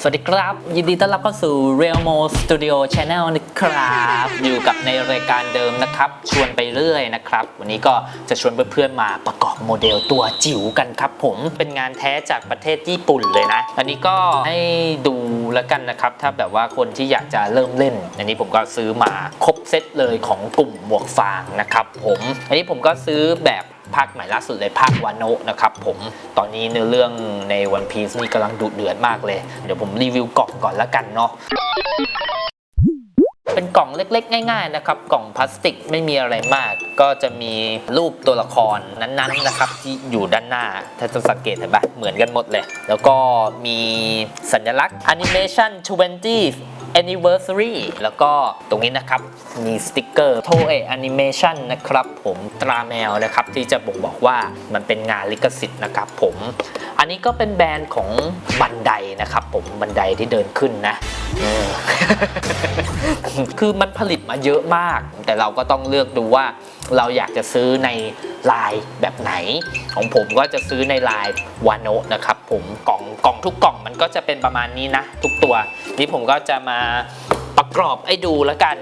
สวัสดีครับ ยินดีต้อนรับเข้าสู่ Real Mo Studio Channel นะครับอยู่กับในรายการเดิมนะครับ ชวนไปเรื่อยนะครับ วันนี้ก็จะชวนเพื่อนๆมาประกอบโมเดลตัวจิ๋วกันครับผมเป็นงานแท้จากประเทศญี่ปุ่นเลยนะ อันนี้ก็ให้ดูแล้วกันนะครับ ถ้าแบบว่าคนที่อยากจะเริ่มเล่น อันนี้ผมก็ซื้อมาครบเซตเลยของกลุ่มหมวกฟางนะครับผม อันนี้ผมก็ซื้อแบบ ภาคใหม่ล่าสุดเลยภาควานโนะนะครับผมตอนนี้เนื้อเรื่องใน One Piece นี่กำลังดุเดือดมากเลย เดี๋ยวผมรีวิวกล่องก่อนล้วกันเนาะเป็นกล่องเล็กๆ ง่าย ๆ นะครับ กล่องพลาสติกไม่มีอะไรมาก ก็จะมีรูปตัวละครนั้นๆนะครับ ที่อยู่ด้านหน้า ถ้าจะสังเกตเห็นปะเหมือนกันหมดเลย แล้วก็มีสัญลักษณ์ Animation 20 Anniversary แล้วก็ตรงนี้นะครับ มีสติกเกอร์โทเอ Animation นะครับผมตราแมวนะครับ ที่จะบ่งบอกว่ามันเป็นงานลิขสิทธิ์นะครับผม อันนี้ก็เป็นแบรนด์ของบันไดนะครับผมบันไดที่เดินขึ้นนะคือมันผลิตมาเยอะมาก แต่เราก็ต้องเลือกดูว่าเราอยากจะซื้อในลายแบบไหน ของผมก็จะซื้อในลายวานโนะนะครับผมกล่องกล่องทุกกล่องมันก็จะเป็นประมาณนี้นะ ทุกตัว นี่ผมก็จะมาประกอบให้ดูแล้วกัน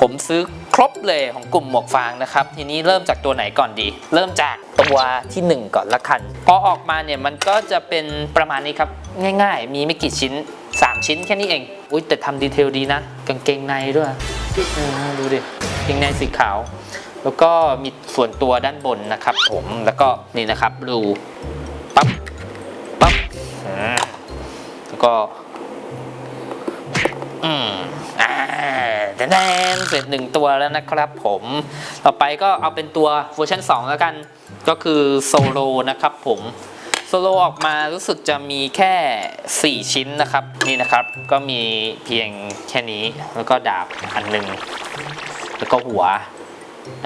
ผมซื้อครบเลยของกลุ่มหมวกฟางนะครับ ทีนี้เริ่มจากตัวไหนก่อนดี เริ่มจากตัวทีหนึ่1 ก่อนละกันพอออกมาเนี่ยมันก็จะเป็นประมาณนี้ครับ ง่ายๆ มีไม่กี่ชิ้น 3 ชิ้นแค่นี้เอง อุ้ยแต่ทำดีเทลดีนะกางเกงในด้วยดูดิ เกงในสีขาว แล้วก็มีส่วนตัวด้านบนนะครับผมแล้วก็นี่นะครับรูปั๊บปั๊บแล้วก็อืมอ่าแดนเสร็จหนึ่งตัวแล้วนะครับผมต่อไปก็เอาเป็นตัวเวอร์ชัน2 แล้วกัน ก็คือโซโลนะครับผมโซโลออกมารู้สึกจะมีแค่ 4 ชิ้นนะครับ นี่นะครับก็มีเพียงแค่นี้แล้วก็ดาบอันหนึ่ง แล้วก็หัว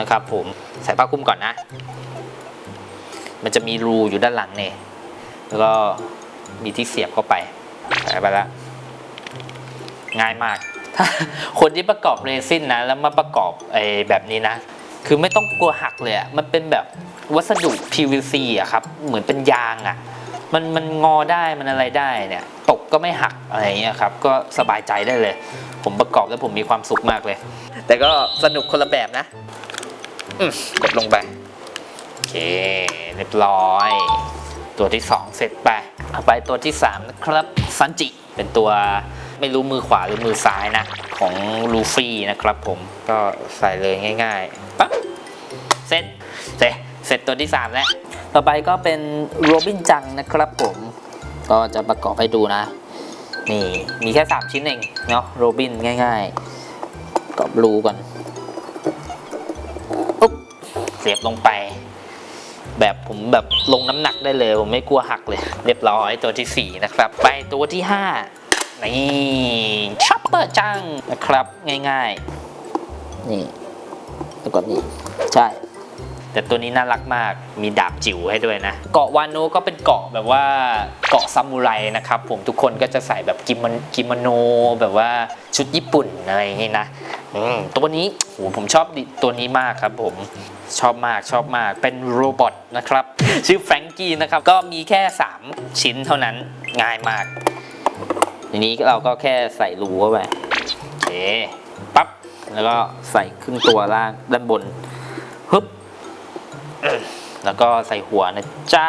นะครับ ผมใส่ผ้าคลุมก่อนนะ มันจะมีรูอยู่ด้านหลังเนี่ยแล้วก็มีที่เสียบเข้าไปใส่ไปแล้วง่ายมาก ถ้าคนที่ประกอบเรซินนะ แล้วมาประกอบไอ้แบบนี้นะ คือไม่ต้องกลัวหักเลยอะมันเป็นแบบวัสดุ PVC อะครับ เหมือนเป็นยางอะมันมันงอได้มันอะไรได้เนี่ย ตกก็ไม่หักอะไรเงี้ยครับ ก็สบายใจได้เลย ผมประกอบแล้วผมมีความสุขมากเลย แต่ก็สนุกคนละแบบนะกดลงไป โอเค เรียบร้อย ตัวที่ 2 เสร็จไป เอาไปตัวที่ 3 นะครับซันจิ เป็นตัวไม่รู้มือขวาหรือมือซ้ายนะ ของลูฟี่นะครับผมก็ใส่เลยง่ายๆปั๊บเสร็จเสร็จเสร็จตัวที่ 3 แล้ว ต่อไปก็เป็นโรบินจังนะครับผม ก็จะประกอบให้ดูนะ นี่มีแค่ 3 ชิ้นเองเนาะโรบินง่าย ๆ กอบรูก่อนอุ๊บเสียบลงไป แบบผมแบบลงน้ำหนักได้เลย ผมไม่กลัวหักเลย เรียบร้อยตัวที่ 4 นะครับ ไปตัวที่ 5 นี่ช็อปเปอร์จังนะครับง่ายๆ นี่แล้วก็นี่ใช่ แต่ตัวนี้น่ารักมากมีดาบจิ๋วให้ด้วยนะ เกาะวานโนก็เป็นเกาะแบบว่าเกาะซามูไรนะครับผมทุกคนก็จะใส่แบบกิมนกิโมโนแบบว่าชุดญี่ปุ่นอะไรอย่างนี้นะตัวนี้โหผมชอบตัวนี้มากครับผมชอบมากชอบมากเป็นโรบอทนะครับ ชื่อแฟรงกี้นะครับ ก็มีแค่ 3 ชิ้นเท่านั้นง่ายมากทีนี้เราก็แค่ใส่รูเข้าไปโอเคปั๊บแล้วก็ใส่ครึ่งตัวล่างด้านบนฮึบ แล้วก็ใส่หัวนะจ๊ะ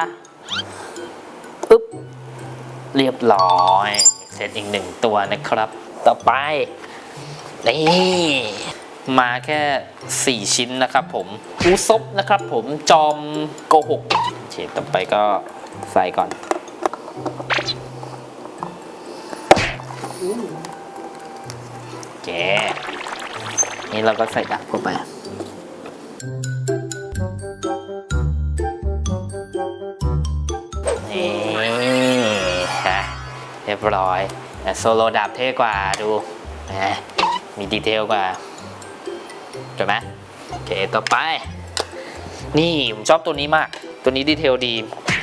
ปึ๊บ เรียบร้อย เสร็จอีกหนึ่งตัวนะครับ ต่อไป นี่มาแค่ 4 ชิ้นนะครับผมอูซบนะครับผมจอมโกหกเฉดต่อไปก็ใส่ก่อน แกนี่เราก็ใส่ดับเข้าไป รียบร้อยโซโลดับเท่กว่าดูนะมีดีเทลกว่าถูกไหมโอเคต่อไป นี่ผมชอบตัวนี้มาก ตัวนี้ดีเทลดี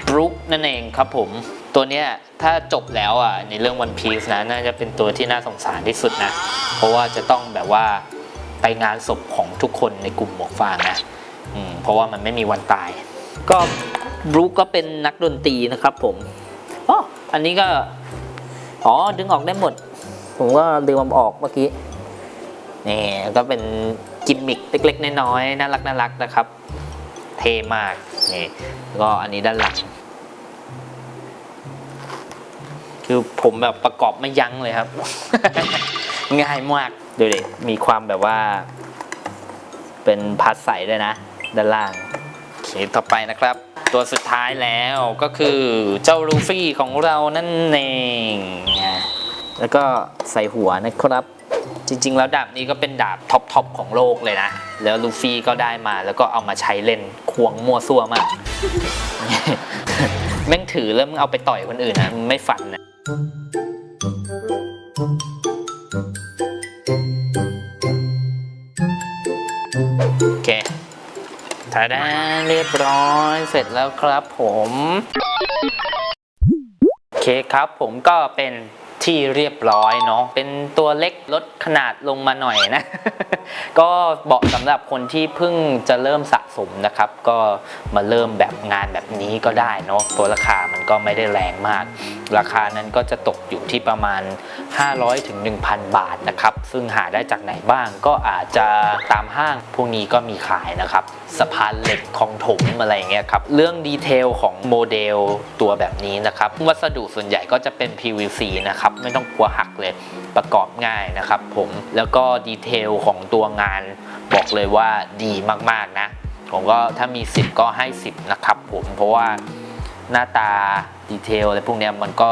บรูคนั่นเองครับผม ตัวเนี้ยถ้าจบแล้วอะในเรื่อง One Piece นะน่าจะเป็นตัวที่น่าสงสารที่สุดนะ เพราะว่าจะต้องแบบว่าไปงานศพของทุกคนในกลุ่มหมวกฟางนะเพราะว่ามันไม่มีวันตาย ก็บรูคก็เป็นนักดนตรีนะครับผมอ๋ออันนี้ก็ อ๋อ ดึงออกได้หมด ผมก็ดึงมันออกเมื่อกี้ นี่ก็เป็นกิมมิคเล็กๆน้อยๆน่ารักน่ารักนะครับ เท่มาก นี่แล้วก็อันนี้ด้านหลัง คือผมแบบประกอบไม่ยั้งเลยครับ ง่ายมาก ดูดิ มีความแบบว่า เป็นพัดใสด้วยนะ ด้านล่างโอเคต่อไปนะครับ ตัวสุดท้ายแล้วก็คือเจ้าลูฟี่ของเรานั่นเอง แล้วก็ใส่หัวนะครับ จริง ๆ แล้วดาบนี้ก็เป็นดาบท็อปทอปของโลกเลยนะ แล้วลูฟี่ก็ได้มาแล้วก็เอามาใช้เล่นควงมั่วซั่วมาก แม่งถือแล้วมึงเอาไปต่อยคนอื่นนะมึงไม่ฝันนะโอเค ทาดาเรียบร้อยเสร็จแล้วครับผมโอเคครับผมก็เป็นที่เรียบร้อยเนาะเป็นตัวเล็กลดขนาดลงมาหน่อยนะ ก็เหมาะสำหรับคนที่เพิ่งจะเริ่มสะสมนะครับ ก็มาเริ่มแบบงานแบบนี้ก็ได้เนาะตัวราคามัน ก็ไม่ได้แรงมาก ราคานั้นก็จะตกอยู่ที่ประมาณ 500ถึง1,000 บาทนะครับ ซึ่งหาได้จากไหนบ้างก็อาจจะตามห้างพวกนี้ก็มีขายนะครับ สะพานเหล็กของถมอะไรอย่างเงี้ยครับ เรื่องดีเทลของโมเดลตัวแบบนี้นะครับ วัสดุส่วนใหญ่ก็จะเป็น PVC นะครับ ไม่ต้องกลัวหักเลยประกอบง่ายนะครับผมแล้วก็ดีเทลของตัวงานบอกเลยว่าดีมาก ๆ นะ ผมก็ถ้ามี 10 ก็ให้ 10 นะครับผมเพราะว่า หน้าตาดีเทลอะไรพวกเนี้ยมันก็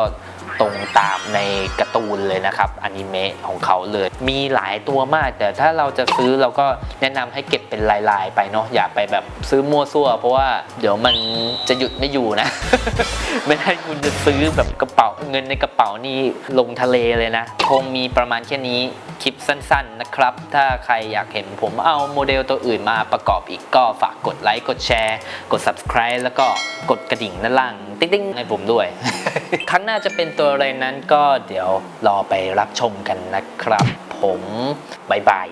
ตรงตามในการ์ตูนเลยนะครับอนิเมะของเขาเลย มีหลายตัวมาก แต่ถ้าเราจะซื้อเราก็แนะนำให้เก็บเป็นลายๆ ไปเนาะอย่าไปแบบซื้อมั่วซั่ว เพราะว่าเดี๋ยวมันจะหยุดไม่อยู่นะ ไม่ได้คุณจะซื้อแบบกระเป๋าเงินในกระเป๋านี่ลงทะเลเลยนะ คงมีประมาณแค่นี้คลิปสั้นๆนะครับ ถ้าใครอยากเห็นผมเอาโมเดลตัวอื่นมาประกอบอีกก็ฝากกดไลค์กดแชร์ กด subscribe แล้วก็กดกระดิ่งด้านล่าง ติ๊งๆ ให้ผมด้วย ครั้งหน้าจะเป็นตัวอะไรนั้นก็เดี๋ยวรอไปรับชมกันนะครับ ผมบายบาย